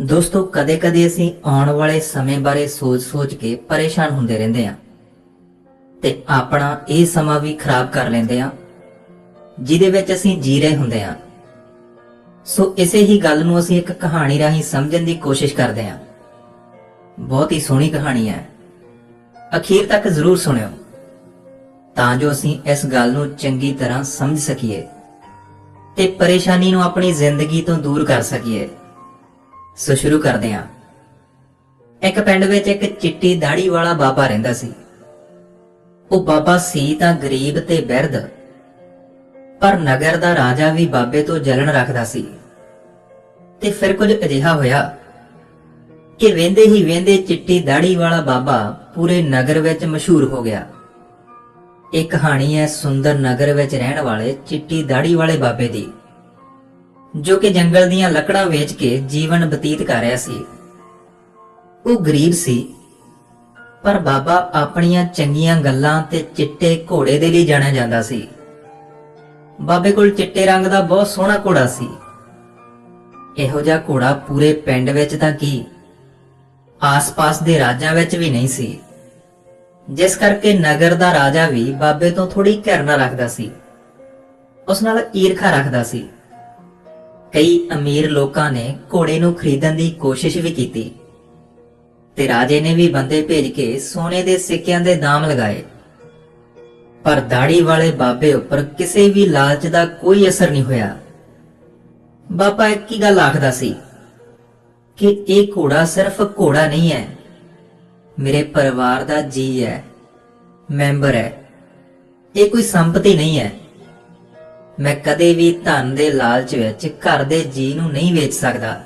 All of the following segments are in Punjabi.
ਦੋਸਤੋ ਕਦੇ-ਕਦੇ ਅਸੀਂ ਆਉਣ ਵਾਲੇ ਸਮੇਂ ਬਾਰੇ ਸੋਚ-ਸੋਚ ਕੇ ਪਰੇਸ਼ਾਨ ਹੁੰਦੇ ਰਹਿੰਦੇ ਹਾਂ ਤੇ ਆਪਣਾ ਇਹ ਸਮਾਂ ਵੀ ਖਰਾਬ ਕਰ ਲੈਂਦੇ ਹਾਂ, ਜਿਹਦੇ ਵਿੱਚ ਅਸੀਂ ਜੀ ਰਹੇ ਹੁੰਦੇ ਹਾਂ। ਸੋ ਇਸੇ ਹੀ ਗੱਲ ਨੂੰ ਅਸੀਂ ਇੱਕ ਕਹਾਣੀ ਰਾਹੀਂ ਸਮਝਣ ਦੀ ਕੋਸ਼ਿਸ਼ ਕਰਦੇ ਹਾਂ। ਬਹੁਤ ਹੀ ਸੋਹਣੀ ਕਹਾਣੀ ਹੈ। ਅਖੀਰ ਤੱਕ ਜ਼ਰੂਰ ਸੁਣਿਓ, ਤਾਂ ਜੋ ਅਸੀਂ ਇਸ ਗੱਲ ਨੂੰ ਚੰਗੀ ਤਰ੍ਹਾਂ ਸਮਝ ਸਕੀਏ ਤੇ ਪਰੇਸ਼ਾਨੀ ਨੂੰ ਆਪਣੀ ਜ਼ਿੰਦਗੀ ਤੋਂ ਦੂਰ ਕਰ ਸਕੀਏ। ਸੋ ਸ਼ੁਰੂ ਕਰਦੇ ਹਾਂ। ਇੱਕ ਪਿੰਡ ਵਿੱਚ ਇੱਕ ਚਿੱਟੀ ਦਾੜੀ ਵਾਲਾ ਬਾਬਾ ਰਹਿੰਦਾ ਸੀ। ਉਹ ਬਾਬਾ ਸੀ ਤਾਂ ਗਰੀਬ ਤੇ ਬਿਰਧ, ਪਰ ਨਗਰ ਦਾ ਰਾਜਾ ਵੀ ਬਾਬੇ ਤੋਂ ਜਲਣ ਰੱਖਦਾ ਸੀ। ਤੇ ਫਿਰ ਕੁਝ ਅਜਿਹਾ ਹੋਇਆ ਕਿ ਵੇਂਦੇ ਹੀ ਵੇਂਦੇ ਚਿੱਟੀ ਦਾੜੀ ਵਾਲਾ ਬਾਬਾ ਪੂਰੇ ਨਗਰ ਵਿੱਚ ਮਸ਼ਹੂਰ ਹੋ ਗਿਆ। ਇਹ ਕਹਾਣੀ ਹੈ ਸੁੰਦਰ ਨਗਰ ਵਿੱਚ ਰਹਿਣ ਵਾਲੇ ਚਿੱਟੀ ਦਾੜੀ ਵਾਲੇ ਬਾਬੇ ਦੀ। ਜੋ ਕਿ ਜੰਗਲ ਦੀਆਂ ਲੱਕੜਾਂ ਵੇਚ ਕੇ ਜੀਵਨ ਬਤੀਤ ਕਰ ਰਿਹਾ ਸੀ। ਉਹ ਗਰੀਬ ਸੀ, ਪਰ ਬਾਬਾ ਆਪਣੀਆਂ ਚੰਗੀਆਂ ਗੱਲਾਂ ਤੇ ਚਿੱਟੇ ਘੋੜੇ ਦੇ ਲਈ ਜਾਣਿਆ ਜਾਂਦਾ ਸੀ। ਬਾਬੇ ਕੋਲ ਚਿੱਟੇ ਰੰਗ ਦਾ ਬਹੁਤ ਸੋਹਣਾ ਘੋੜਾ ਸੀ। ਇਹੋ ਜਿਹਾ ਘੋੜਾ ਪੂਰੇ ਪਿੰਡ ਵਿੱਚ ਤਾਂ ਕੀ, ਆਸ-ਪਾਸ ਦੇ ਰਾਜਾਂ ਵਿੱਚ ਵੀ ਨਹੀਂ ਸੀ। ਜਿਸ ਕਰਕੇ ਨਗਰ ਦਾ ਰਾਜਾ ਵੀ ਬਾਬੇ ਤੋਂ ਥੋੜੀ ਘਿਰਨਾ ਰੱਖਦਾ ਸੀ। ਉਸ ਨਾਲ ਈਰਖਾ ਰੱਖਦਾ ਸੀ। ਕਈ ਅਮੀਰ ਲੋਕਾਂ ਨੇ ਘੋੜੇ ਨੂੰ ਖਰੀਦਣ ਦੀ ਕੋਸ਼ਿਸ਼ ਵੀ ਕੀਤੀ ਤੇ ਰਾਜੇ ਨੇ ਵੀ ਬੰਦੇ ਭੇਜ ਕੇ ਸੋਨੇ ਦੇ ਸਿੱਕਿਆਂ ਦੇ ਦਾਮ ਲਗਾਏ। ਪਰ ਦਾੜੀ ਵਾਲੇ ਬਾਬੇ ਉੱਪਰ ਕਿਸੇ ਵੀ ਲਾਲਚ ਦਾ ਕੋਈ ਅਸਰ ਨਹੀਂ ਹੋਇਆ। ਬਾਬਾ ਇੱਕ ਹੀ ਗੱਲ ਆਖਦਾ ਸੀ ਕਿ ਇਹ ਘੋੜਾ ਸਿਰਫ ਘੋੜਾ ਨਹੀਂ ਹੈ। ਮੇਰੇ ਪਰਿਵਾਰ ਦਾ ਜੀ ਹੈ, ਮੈਂਬਰ ਹੈ। ਇਹ ਕੋਈ ਸੰਪਤੀ ਨਹੀਂ ਹੈ। ਮੈਂ ਕਦੇ ਵੀ ਧਨ ਦੇ ਲਾਲਚ ਵਿੱਚ ਘਰ ਦੇ ਜੀ ਨੂੰ ਨਹੀਂ ਵੇਚ ਸਕਦਾ।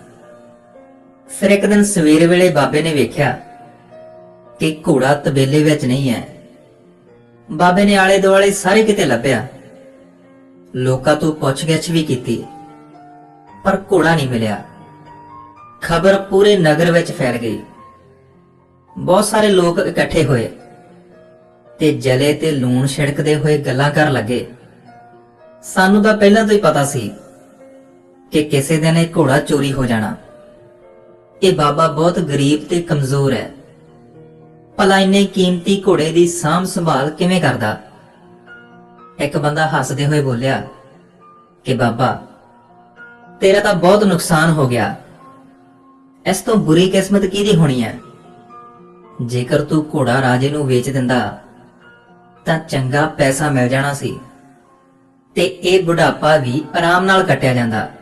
ਫਿਰ ਇੱਕ ਦਿਨ ਸਵੇਰ ਵੇਲੇ ਬਾਬੇ ਨੇ ਵੇਖਿਆ ਕਿ ਘੋੜਾ ਤਬੇਲੇ ਵਿੱਚ ਨਹੀਂ ਹੈ। ਬਾਬੇ ਨੇ ਆਲੇ ਦੁਆਲੇ ਸਾਰੇ ਕਿਤੇ ਲੱਭਿਆ। ਲੋਕਾਂ ਤੋਂ ਪੁੱਛਗਿੱਛ ਵੀ ਕੀਤੀ, ਪਰ ਘੋੜਾ ਨਹੀਂ ਮਿਲਿਆ। ਖਬਰ ਪੂਰੇ ਨਗਰ ਵਿੱਚ ਫੈਲ ਗਈ। ਬਹੁਤ ਸਾਰੇ ਲੋਕ ਇਕੱਠੇ ਹੋਏ ਤੇ ਜਲੇ ਤੇ ਲੂਣ ਛਿੜਕਦੇ ਹੋਏ ਗੱਲਾਂ ਕਰਨ ਲੱਗੇ। ਸਾਨੂੰ ਤਾਂ ਪਹਿਲਾਂ ਤੋਂ ਹੀ ਪਤਾ ਸੀ ਕਿ ਕਿਸੇ ਦਿਨ ਇਹ ਘੋੜਾ ਚੋਰੀ ਹੋ ਜਾਣਾ। ਇਹ ਬਾਬਾ ਬਹੁਤ ਗਰੀਬ ਤੇ ਕਮਜ਼ੋਰ ਹੈ। ਭਲਾ ਇੰਨੇ ਕੀਮਤੀ ਘੋੜੇ ਦੀ ਸਾਂਭ ਸੰਭਾਲ ਕਿਵੇਂ ਕਰਦਾ? ਇੱਕ ਬੰਦਾ ਹੱਸਦੇ ਹੋਏ ਬੋਲਿਆ, ਕਿ ਬਾਬਾ, ਤੇਰਾ ਤਾਂ ਬਹੁਤ ਨੁਕਸਾਨ ਹੋ ਗਿਆ। ਇਸ ਤੋਂ ਬੁਰੀ ਕਿਸਮਤ ਕਿਹਦੀ ਹੋਣੀ ਹੈ? ਜੇਕਰ ਤੂੰ ਘੋੜਾ ਰਾਜੇ ਨੂੰ ਵੇਚ ਦਿੰਦਾ, ਤਾਂ ਚੰਗਾ ਪੈਸਾ ਮਿਲ ਜਾਣਾ ਸੀ। ਤੇ ਇਹ ਬੁਢਾਪਾ ਵੀ ਆਰਾਮ ਨਾਲ ਕੱਟਿਆ ਜਾਂਦਾ।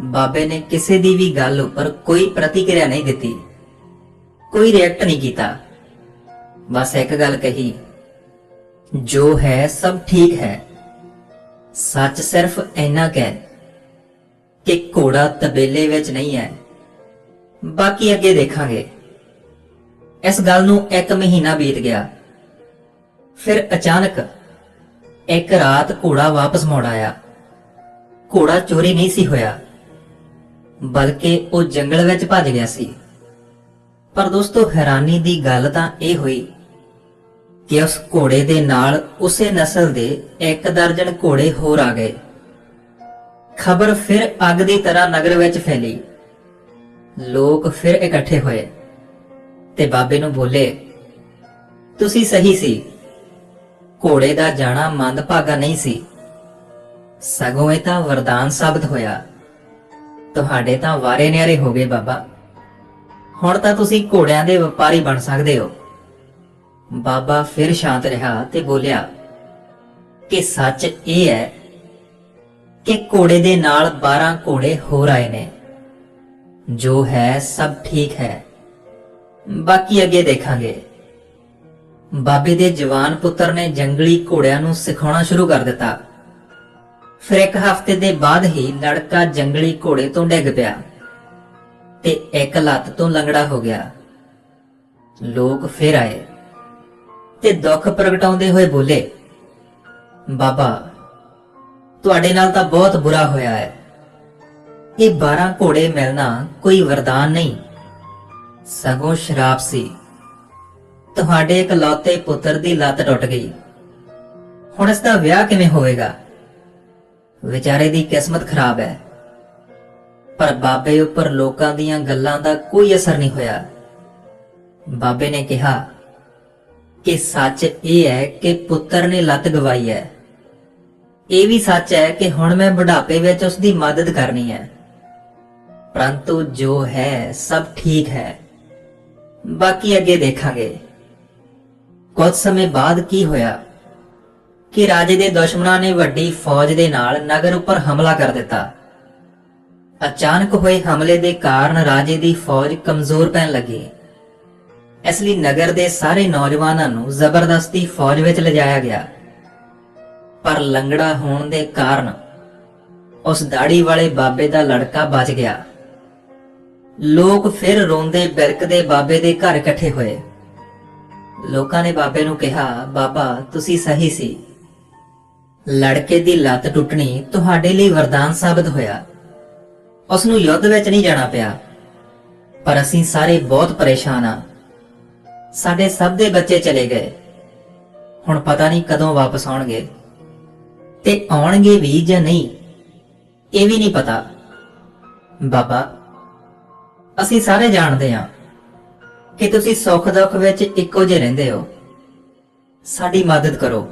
ਬਾਬੇ ਨੇ ਕਿਸੇ ਦੀ ਵੀ ਗੱਲ ਉੱਪਰ ਕੋਈ ਪ੍ਰਤੀਕਿਰਿਆ ਨਹੀਂ ਦਿੱਤੀ। ਕੋਈ ਰਿਐਕਟ ਨਹੀਂ ਕੀਤਾ। ਬਸ ਇੱਕ ਗੱਲ ਕਹੀ, ਜੋ ਹੈ ਸਭ ਠੀਕ ਹੈ। ਸੱਚ ਸਿਰਫ ਇੰਨਾ ਕਹਿ ਕਿ ਘੋੜਾ ਤਬੇਲੇ ਵਿੱਚ ਨਹੀਂ ਹੈ। ਬਾਕੀ ਅੱਗੇ ਦੇਖਾਂਗੇ। ਇਸ ਗੱਲ ਨੂੰ ਇੱਕ ਮਹੀਨਾ ਬੀਤ ਗਿਆ। ਫਿਰ ਅਚਾਨਕ ਇੱਕ ਰਾਤ ਘੋੜਾ ਵਾਪਸ ਮੋੜ ਆਇਆ। ਘੋੜਾ ਚੋਰੀ ਨਹੀਂ ਸੀ ਹੋਇਆ, ਬਲਕਿ ਉਹ ਜੰਗਲ ਵਿੱਚ ਭੱਜ ਗਿਆ ਸੀ। ਪਰ ਦੋਸਤੋ, ਹੈਰਾਨੀ ਦੀ ਗੱਲ ਤਾਂ ਇਹ ਹੋਈ ਕਿ ਉਸ ਘੋੜੇ ਦੇ ਨਾਲ ਉਸੇ ਨਸਲ ਦੇ ਇੱਕ ਦਰਜਨ ਘੋੜੇ ਹੋਰ ਆ ਗਏ। ਖਬਰ ਫਿਰ ਅੱਗ ਦੀ ਤਰ੍ਹਾਂ ਨਗਰ ਵਿੱਚ ਫੈਲੀ। ਲੋਕ ਫਿਰ ਇਕੱਠੇ ਹੋਏ ਤੇ ਬਾਬੇ ਨੂੰ ਬੋਲੇ, ਤੁਸੀਂ ਸਹੀ ਸੀ। ਘੋੜੇ ਦਾ ਜਾਣਾ ਮੰਦਭਾਗਾ ਨਹੀਂ ਸੀ। ਸਗੋਂ ਇਹ ਤਾਂ ਵਰਦਾਨ ਸਾਬਤ ਹੋਇਆ। ਤੁਹਾਡੇ ਤਾਂ ਵਾਰੇ ਨਿਆਰੇ ਹੋ ਗਏ ਬਾਬਾ। ਹੁਣ ਤਾਂ ਤੁਸੀਂ ਘੋੜਿਆਂ ਦੇ ਵਪਾਰੀ ਬਣ ਸਕਦੇ ਹੋ। ਬਾਬਾ ਫਿਰ ਸ਼ਾਂਤ ਰਿਹਾ ਤੇ ਬੋਲਿਆ, ਕਿ ਸੱਚ ਇਹ ਹੈ ਕਿ ਘੋੜੇ ਦੇ ਨਾਲ 12 ਘੋੜੇ ਹੋਰ ਆਏ ਨੇ। ਜੋ ਹੈ ਸਭ ਠੀਕ ਹੈ। ਬਾਕੀ ਅੱਗੇ ਦੇਖਾਂਗੇ। ਬਾਬੇ ਦੇ ਜਵਾਨ ਪੁੱਤਰ ਨੇ ਜੰਗਲੀ ਘੋੜਿਆਂ ਨੂੰ ਸਿਖਾਉਣਾ ਸ਼ੁਰੂ ਕਰ ਦਿੱਤਾ। ਫਿਰ ਇੱਕ ਹਫ਼ਤੇ ਦੇ ਬਾਅਦ ਹੀ ਲੜਕਾ ਜੰਗਲੀ ਘੋੜੇ ਤੋਂ ਡਿੱਗ ਪਿਆ ਤੇ ਇੱਕ ਲੱਤ ਤੋਂ ਲੰਗੜਾ ਹੋ ਗਿਆ। ਲੋਕ ਫਿਰ ਆਏ ਤੇ ਦੁੱਖ ਪ੍ਰਗਟਾਉਂਦੇ ਹੋਏ ਬੋਲੇ, ਬਾਬਾ, ਤੁਹਾਡੇ ਨਾਲ ਤਾਂ ਬਹੁਤ ਬੁਰਾ ਹੋਇਆ ਹੈ। ਇਹ 12 ਘੋੜੇ ਮਿਲਣਾ ਕੋਈ ਵਰਦਾਨ ਨਹੀਂ। ਸਗੋਂ ਸ਼ਰਾਪ ਸੀ। ਤੁਹਾਡੇ ਇਕਲੌਤੇ ਪੁੱਤਰ ਦੀ ਲੱਤ ਟੁੱਟ ਗਈ। ਹੁਣ ਇਸ ਦਾ ਵਿਆਹ ਕਿਵੇਂ ਹੋਵੇਗਾ? ਵਿਚਾਰੇ ਦੀ ਕਿਸਮਤ ਖਰਾਬ ਹੈ। ਪਰ ਬਾਬੇ ਉੱਪਰ ਲੋਕਾਂ ਦੀਆਂ ਗੱਲਾਂ ਦਾ ਕੋਈ ਅਸਰ ਨਹੀਂ ਹੋਇਆ। ਬਾਬੇ ਨੇ ਕਿਹਾ ਕਿ ਸੱਚ ਇਹ ਹੈ ਕਿ ਪੁੱਤਰ ਨੇ ਲੱਤ ਗਵਾਈ ਹੈ। ਇਹ ਵੀ ਸੱਚ ਹੈ ਕਿ ਹੁਣ ਮੈਂ ਬੁਢਾਪੇ ਵਿੱਚ ਉਸ ਦੀ ਮਦਦ ਕਰਨੀ ਹੈ। ਪਰੰਤੂ ਜੋ ਹੈ ਸਭ ਠੀਕ ਹੈ। ਬਾਕੀ ਅੱਗੇ ਦੇਖਾਂਗੇ। ਕੁਝ ਸਮੇਂ ਬਾਅਦ ਕੀ ਹੋਇਆ? ਕਿ ਰਾਜੇ ਦੇ ਦੁਸ਼ਮਣਾਂ ਨੇ ਵੱਡੀ ਫੌਜ ਦੇ ਨਾਲ ਨਗਰ ਉੱਪਰ ਹਮਲਾ ਕਰ ਦਿੱਤਾ। ਅਚਾਨਕ ਹੋਏ ਹਮਲੇ ਦੇ ਕਾਰਨ ਰਾਜੇ ਦੀ ਫੌਜ ਕਮਜ਼ੋਰ ਪੈਣ ਲੱਗੀ। ਇਸ ਲਈ ਨਗਰ ਦੇ ਸਾਰੇ ਨੌਜਵਾਨਾਂ ਨੂੰ ਜ਼ਬਰਦਸਤੀ ਫੌਜ ਵਿੱਚ ਲਿਜਾਇਆ ਗਿਆ। ਪਰ ਲੰਗੜਾ ਹੋਣ ਦੇ ਕਾਰਨ ਉਸ ਦਾੜੀ ਵਾਲੇ ਬਾਬੇ ਦਾ ਲੜਕਾ ਬਚ ਗਿਆ। ਲੋਕ ਫਿਰ ਰੋਂਦੇ ਬਿਰਕਦੇ ਬਾਬੇ ਦੇ ਘਰ ਇਕੱਠੇ ਹੋਏ। ਲੋਕਾਂ ਨੇ ਬਾਬੇ ਨੂੰ ਕਿਹਾ, ਬਾਬਾ, ਤੁਸੀਂ ਸਹੀ ਸੀ। ਲੜਕੇ ਦੀ ਲੱਤ ਟੁੱਟਣੀ ਤੁਹਾਡੇ ਲਈ ਵਰਦਾਨ ਸਾਬਤ ਹੋਇਆ। ਉਸ ਨੂੰ ਯੁੱਧ ਵਿੱਚ ਨਹੀਂ ਜਾਣਾ ਪਿਆ। ਪਰ ਅਸੀਂ ਸਾਰੇ ਬਹੁਤ ਪਰੇਸ਼ਾਨ ਆ ਸਾਡੇ ਸਭ ਦੇ ਬੱਚੇ ਚਲੇ ਗਏ। ਹੁਣ ਪਤਾ ਨਹੀਂ ਕਦੋਂ ਵਾਪਸ ਆਉਣਗੇ। ਤੇ ਆਉਣਗੇ ਵੀ ਜਾਂ ਨਹੀਂ, ਇਹ ਵੀ ਨਹੀਂ ਪਤਾ। ਬਾਬਾ, ਅਸੀਂ ਸਾਰੇ ਜਾਣਦੇ ਹਾਂ। ਕਿ ਤੁਸੀਂ ਸੁੱਖ ਦੁੱਖ ਵਿੱਚ ਇੱਕੋ ਜਿਹੇ ਰਹਿੰਦੇ ਹੋ। ਸਾਡੀ ਮਦਦ ਕਰੋ।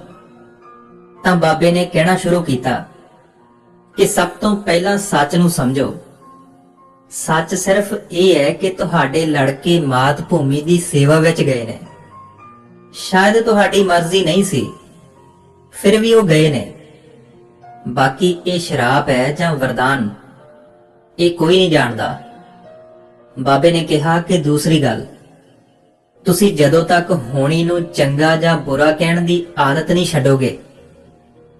ਤਾਂ ਬਾਬੇ ਨੇ ਕਹਿਣਾ ਸ਼ੁਰੂ ਕੀਤਾ ਕਿ ਸਭ ਤੋਂ ਪਹਿਲਾਂ ਸੱਚ ਨੂੰ ਸਮਝੋ। ਸੱਚ ਸਿਰਫ ਇਹ ਹੈ ਕਿ ਤੁਹਾਡੇ ਲੜਕੇ ਮਾਤ ਭੂਮੀ ਦੀ ਸੇਵਾ ਵਿੱਚ ਗਏ ਨੇ। ਸ਼ਾਇਦ ਤੁਹਾਡੀ ਮਰਜ਼ੀ ਨਹੀਂ ਸੀ, ਫਿਰ ਵੀ ਉਹ ਗਏ ਨੇ। ਬਾਕੀ ਇਹ ਸ਼ਰਾਪ ਹੈ ਜਾਂ ਵਰਦਾਨ, ਇਹ ਕੋਈ ਨਹੀਂ ਜਾਣਦਾ। ਬਾਬੇ ਨੇ ਕਿਹਾ ਕਿ ਦੂਸਰੀ ਗੱਲ ਤੁਸੀਂ ਜਦੋਂ ਤੱਕ ਹੋਣੀ ਨੂੰ ਚੰਗਾ ਜਾਂ ਬੁਰਾ ਕਹਿਣ ਦੀ ਆਦਤ ਨਹੀਂ ਛੱਡੋਗੇ,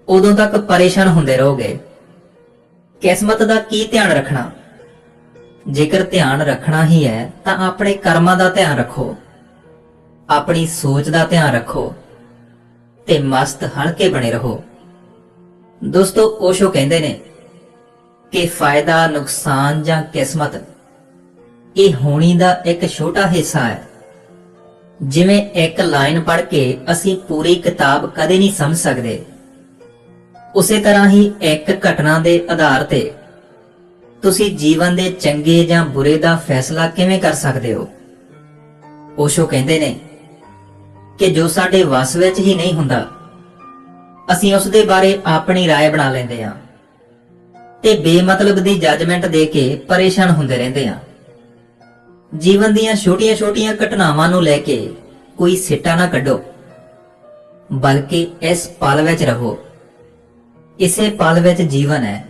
ਉਦੋਂ ਤੱਕ ਪਰੇਸ਼ਾਨ ਹੁੰਦੇ ਰਹੋਗੇ। ਕਿਸਮਤ ਦਾ ਕੀ ਧਿਆਨ ਰੱਖਣਾ? ਜੇਕਰ ਧਿਆਨ ਰੱਖਣਾ ਹੀ ਹੈ, ਤਾਂ ਆਪਣੇ ਕਰਮਾਂ ਦਾ ਧਿਆਨ ਰੱਖੋ। ਆਪਣੀ ਸੋਚ ਦਾ ਧਿਆਨ ਰੱਖੋ ਤੇ ਮਸਤ ਹਲਕੇ ਬਣੇ ਰਹੋ। ਦੋਸਤੋ, ਓਸ਼ੋ ਕਹਿੰਦੇ ਨੇ ਕਿ ਫਾਇਦਾ, ਨੁਕਸਾਨ ਜਾਂ ਕਿਸਮਤ, ਇਹ ਹੋਣੀ ਦਾ ਇੱਕ ਛੋਟਾ ਹਿੱਸਾ ਹੈ। ਜਿਵੇਂ ਇੱਕ ਲਾਈਨ ਪੜ੍ਹ ਕੇ ਅਸੀਂ ਪੂਰੀ ਕਿਤਾਬ ਕਦੇ ਨਹੀਂ ਸਮਝ ਸਕਦੇ ਉਸੇ ਤਰ੍ਹਾਂ ਹੀ ਇੱਕ ਘਟਨਾ ਦੇ ਆਧਾਰ ਤੇ ਤੁਸੀਂ ਜੀਵਨ ਦੇ ਚੰਗੇ ਜਾਂ ਬੁਰੇ ਦਾ ਫੈਸਲਾ ਕਿਵੇਂ ਕਰ ਸਕਦੇ ਹੋ ਓਸ਼ੋ ਕਹਿੰਦੇ ਨੇ ਕਿ ਜੋ ਸਾਡੇ ਵਸ ਵਿੱਚ ਹੀ ਨਹੀਂ ਹੁੰਦਾ ਅਸੀਂ ਉਸ ਦੇ ਬਾਰੇ ਆਪਣੀ رائے ਬਣਾ ਲੈਂਦੇ ਹਾਂ ਤੇ ਬੇਮਤਲਬ ਦੀ ਜੱਜਮੈਂਟ ਦੇ ਕੇ ਪਰੇਸ਼ਾਨ ਹੁੰਦੇ ਰਹਿੰਦੇ ਹਾਂ ਜੀਵਨ ਦੀਆਂ ਛੋਟੀਆਂ-ਛੋਟੀਆਂ ਘਟਨਾਵਾਂ ਨੂੰ ਲੈ ਕੇ ਕੋਈ ਸਿੱਟਾ ਨਾ ਕੱਢੋ, ਬਲਕਿ ਇਸ ਪਲ ਵਿੱਚ ਰਹੋ। ਇਸੇ ਪਲ ਵਿੱਚ ਜੀਵਨ ਹੈ।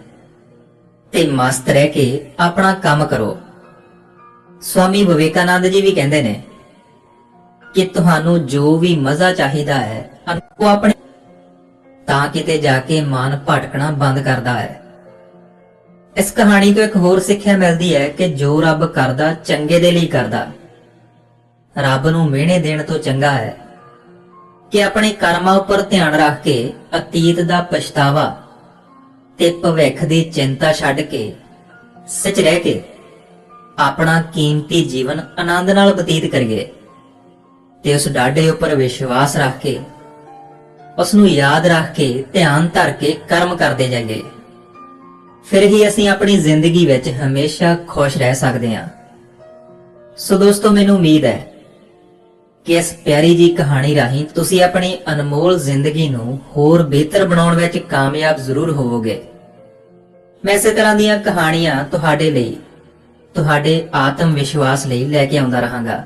ਤੇ ਮਸਤ ਰਹਿ ਕੇ ਆਪਣਾ ਕੰਮ ਕਰੋ। ਸਵਾਮੀ ਵਿਵੇਕਾਨੰਦ ਜੀ ਵੀ ਕਹਿੰਦੇ ਨੇ ਕਿ ਤੁਹਾਨੂੰ ਜੋ ਵੀ ਮਜ਼ਾ ਚਾਹੀਦਾ ਹੈ, ਉਹ ਆਪਣੇ ਤਾਂ ਕਿਤੇ ਜਾ ਕੇ ਮਨ ਭਟਕਣਾ ਬੰਦ ਕਰਦਾ ਹੈ। ਇਸ ਕਹਾਣੀ ਤੋਂ ਇੱਕ ਹੋਰ ਸਿੱਖਿਆ ਮਿਲਦੀ ਹੈ ਕਿ ਜੋ ਰੱਬ ਕਰਦਾ, ਚੰਗੇ ਦੇ ਲਈ ਕਰਦਾ। ਰੱਬ ਨੂੰ ਮਿਹਣੇ ਦੇਣ ਤੋਂ ਚੰਗਾ ਹੈ ਕਿ ਆਪਣੇ ਕਰਮਾਂ ਉੱਪਰ ਧਿਆਨ ਰੱਖ ਕੇ, ਅਤੀਤ ਦਾ ਪਛਤਾਵਾ ਤੇ ਭਵਿੱਖ ਦੀ ਚਿੰਤਾ ਛੱਡ ਕੇ, ਸੱਚ ਰਹਿ ਕੇ ਆਪਣਾ ਕੀਮਤੀ ਜੀਵਨ ਆਨੰਦ ਨਾਲ ਬਤੀਤ ਕਰੀਏ ਤੇ ਉਸ ਡਾਢੇ ਉੱਪਰ ਵਿਸ਼ਵਾਸ ਰੱਖ ਕੇ, ਉਸ ਨੂੰ ਯਾਦ ਰੱਖ ਕੇ, ਧਿਆਨ ਧਰ ਕੇ ਕਰਮ ਕਰਦੇ ਜਾਈਏ। ਫਿਰ ਹੀ ਅਸੀਂ ਆਪਣੀ ਜ਼ਿੰਦਗੀ ਵਿੱਚ ਹਮੇਸ਼ਾ ਖੁਸ਼ ਰਹਿ ਸਕਦੇ ਹਾਂ। ਸੋ ਦੋਸਤੋ, ਮੈਨੂੰ ਉਮੀਦ ਹੈ ਕਿ ਇਸ ਪਿਆਰੀ ਜੀ ਕਹਾਣੀ ਰਾਹੀਂ ਤੁਸੀਂ ਆਪਣੀ ਅਨਮੋਲ ਜ਼ਿੰਦਗੀ ਨੂੰ ਹੋਰ ਬਿਹਤਰ ਬਣਾਉਣ ਵਿੱਚ ਕਾਮਯਾਬ ਜ਼ਰੂਰ ਹੋਵੋਗੇ। ਮੈਂ ਇਸੇ ਤਰ੍ਹਾਂ ਦੀਆਂ ਕਹਾਣੀਆਂ ਤੁਹਾਡੇ ਲਈ, ਤੁਹਾਡੇ ਆਤਮ ਵਿਸ਼ਵਾਸ ਲਈ ਲੈ ਕੇ ਆਉਂਦਾ ਰਹਾਂਗਾ।